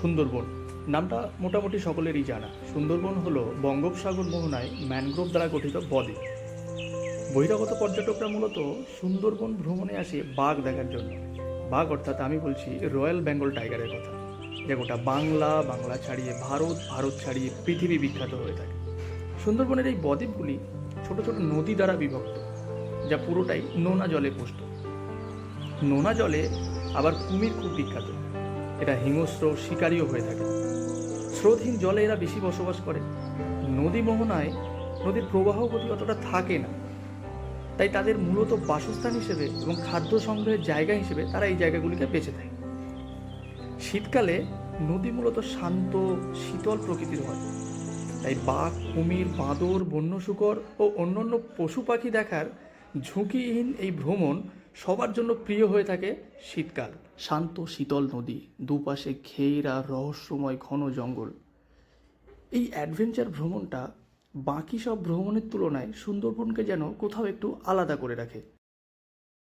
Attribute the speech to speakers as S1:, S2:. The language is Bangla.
S1: সুন্দরবন। নামটা মোটামুটি সকলেরই জানা। সুন্দরবন হলো বঙ্গোপসাগর মোহনায় ম্যানগ্রোভ দ্বারা গঠিত বদ্বীপ। বহিরাগত পর্যটকরা মূলত সুন্দরবন ভ্রমণে আসে বাঘ দেখার জন্য। বাঘ অর্থাৎ আমি বলছি রয়্যাল বেঙ্গল টাইগারের কথা। যে গোটা বাংলা বাংলা ছাড়িয়ে ভারত ভারত ছাড়িয়ে পৃথিবী বিখ্যাত হয়ে থাকে। সুন্দরবনের এই বদ্বীপগুলি ছোট ছোট নদী দ্বারা বিভক্ত, যা পুরোটাই নোনা জলে পুষ্ট। নোনা জলে আবার কুমির খুব বিখ্যাত। এরা হিংস্র শিকারীও হয়ে থাকে। স্রোতহীন জলে এরা বেশি বসবাস করে। নদী মোহনায় নদীর প্রবাহ গতি অতটা থাকে না। তাই তাদের মূলত বাসস্থান হিসেবে এবং খাদ্য সংগ্রহের জায়গা হিসেবে তারা এই জায়গাগুলিকে বেছে থাকে শীতকালে নদী মূলত শান্ত, শীতল প্রকৃতির হয়। তাই বাঘ, কুমির, বাঁদর, বন্য শুকর ও অন্যান্য পশু পাখি দেখার ঝুঁকিহীন এই ভ্রমণ সবার জন্য প্রিয় হয়ে থাকে শীতকাল। শান্ত শীতল নদী, দুপাশে ঘেরা রহস্যময় ঘন জঙ্গল। এই অ্যাডভেঞ্চার ভ্রমণটা বাকি সব ভ্রমণের তুলনায় সুন্দরবনকে যেন কোথাও একটু আলাদা করে রাখে।